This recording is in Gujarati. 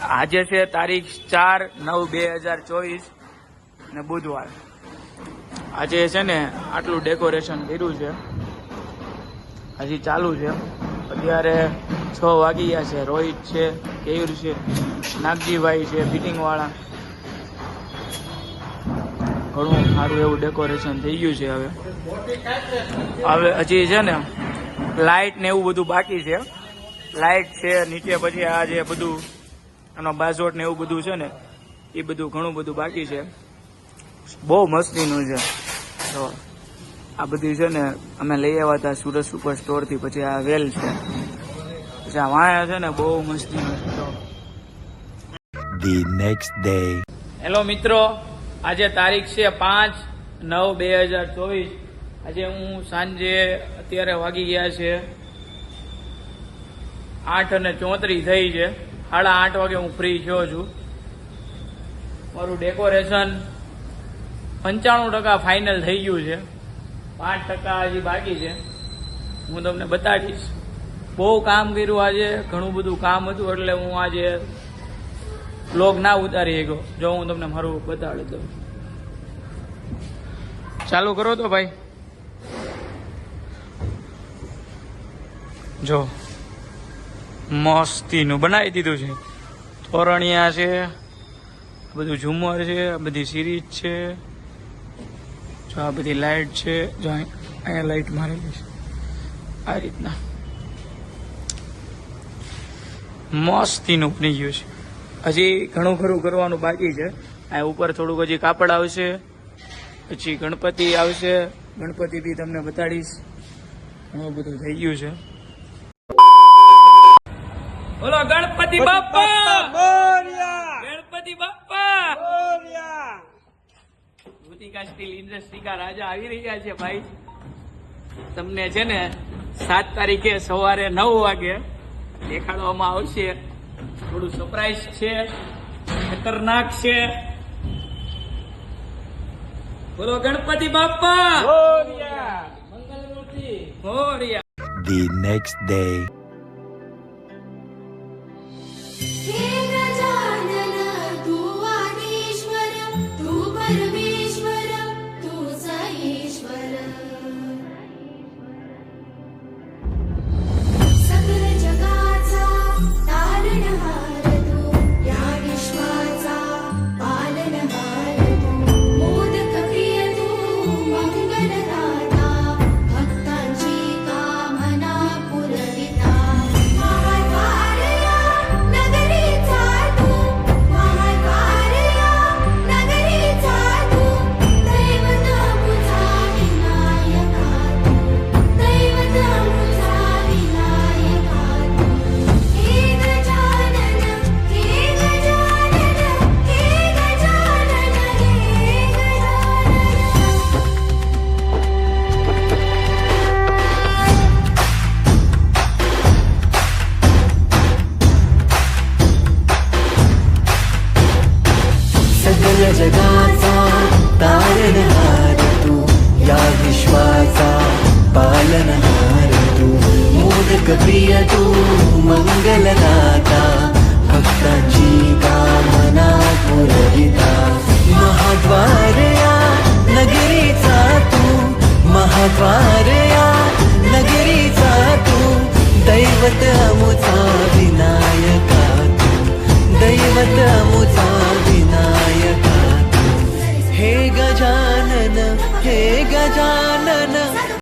આજે છે તારીખ ચાર નવ બે હજાર ચોવીસ ને બુધવાર. આજે છે ને આટલું ડેકોરેશન કર્યું છે. હજી ચાલુ છે. અત્યારે છ વાગી ગયા છે. રોહિત છે, કેયુર છે, નાગજીભાઈ છે ફિટિંગવાળા ઘણું સારું એવું ડેકોરેશન થઈ ગયું છે હવે. હવે હજી છે ને લાઇટ ને એવું બધું બાકી છે. લાઇટ છે, નીચે પછી આ જે બધું આનો બાજોટ ને એવું બધું છે ને એ બધું ઘણું બધું બાકી છે. બહુ મસ્તીનું છે. તો આ બધું છે ને અમે લઈ આવ્યા હતા સુરત સુપર સ્ટોરથી પછી આ વેલ છે. પછી આ વાયા છે ને બહુ મસ્તીનું the next day. હેલો મિત્રો આજે તારીખ છે પાંચ નવ બે હજાર ચોવીસ. આજે હું સાંજે અત્યારે વાગી ગયા છે આઠ અને ચોત્રીસ થઈ છે. સાડા આઠ વાગે હું ફ્રી થયો છું. મારું ડેકોરેશન પંચાણું ટકા ફાઇનલ થઈ ગયું છે. પાંચ ટકા હજી બાકી છે. હું તમને બતાડીશ. બહુ કામ કર્યું આજે, ઘણું બધું કામ હતું, એટલે હું આજે બ્લોગ ના ઉતારી ગયો જો હું તમને મારું બતાડી દઉં. ચાલુ કરો તો ભાઈ. જો. મસ્તીનું બનાવી દીધું છે. તોરણિયા છે, બધું ઝુમર છે, બધી સિરીજ છે. જો આ બધી લાઇટ છે, જો અહીં- અહીંયા લાઇટ મારેલી છે. આ રીતના. મસ્તીનું બની ગયું છે. હજી ઘણું ખરું કરવાનું બાકી છે. આ ઉપર થોડુંક હજી કાપડ આવશે, પછી ગણપતિ આવશે. ગણપતિ બી તમને બતાડીશ. ઘણું બધું થઈ ગયું છે. બોલો ગણપતિ બાપા! ગણપતિ બાપા! ભૂતિકા સ્ટીલ ઇન્ડસ્ટ્રી કા રાજા આવી રહ્યા છે ભાઈ. તમને છે ને સાત તારીખે સવારે નવ વાગે દેખાડવામાં આવશે. થોડું સરપ્રાઈઝ છે ખતરનાક છે. બોલો ગણપતિ બાપા! મંગલમૂર્તિ! મોરયા The next day. तू मंगलदाता भक्ताची कामना पुरविता. महाद्वारया नगरीचा तू महाद्वारया नगरीचा तू दैवत अमुचा विनायका तू दैवत अमुचा विनायका तू. हे गजानन हे गजानन